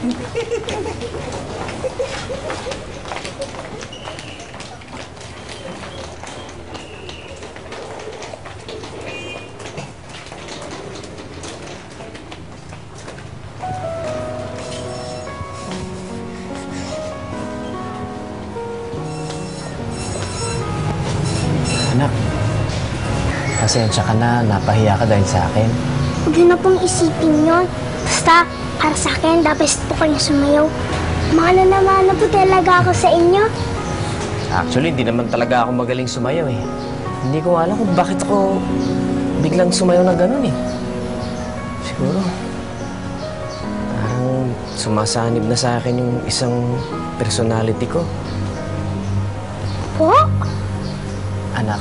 Anak, pasensya ka na, napahiya ka dahil sa akin. Huwag yun na pong isipin yon. Basta, para sa akin, dapat po kayo sumayaw. Mahal na naman na po talaga ako sa inyo. Actually, hindi naman talaga ako magaling sumayaw eh. Hindi ko alam kung bakit ako biglang sumayaw na ganun eh. Siguro, parang sumasanib na sa akin yung isang personality ko. Po? Anak,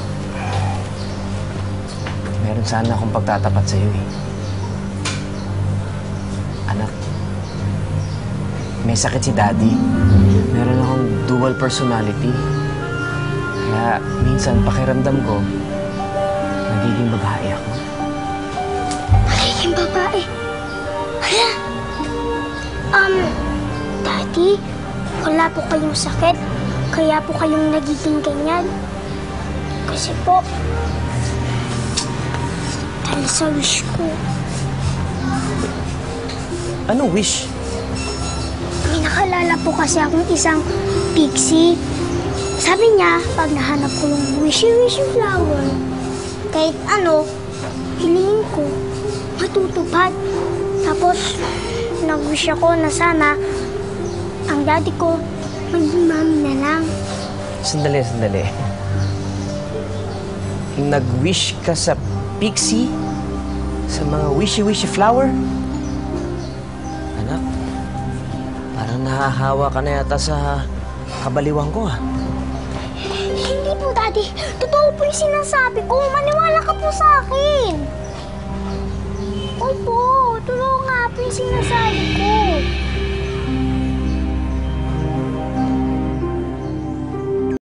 meron sana akong pagtatapat sa'yo eh. Anak, may sakit si Daddy. Meron akong dual personality. Kaya minsan pakiramdam ko, nagiging babae ako. Magiging babae. Hala! Um, Daddy, wala po kayong sakit. Kaya po kayong nagiging ganyan. Kasi po, dahil sa wish ko, Ano wish? may nakalala po kasi akong isang pixie. Sabi niya, pag nahanap ko yung wishy-wishy flower, kahit ano, hilingin ko, matutupad. Tapos, nag-wish ako na sana ang daddy ko maging mami na lang. Sandali, sandali. Nag-wish ka sa pixie? Sa mga wishy-wishy flower? Parang nahahawa ka na yata sa kabaliwan ko ah. Hindi po, daddy. Totoo po yung sinasabi ko. Maniwala ka po sa akin. Opo, totoo nga po yung sinasabi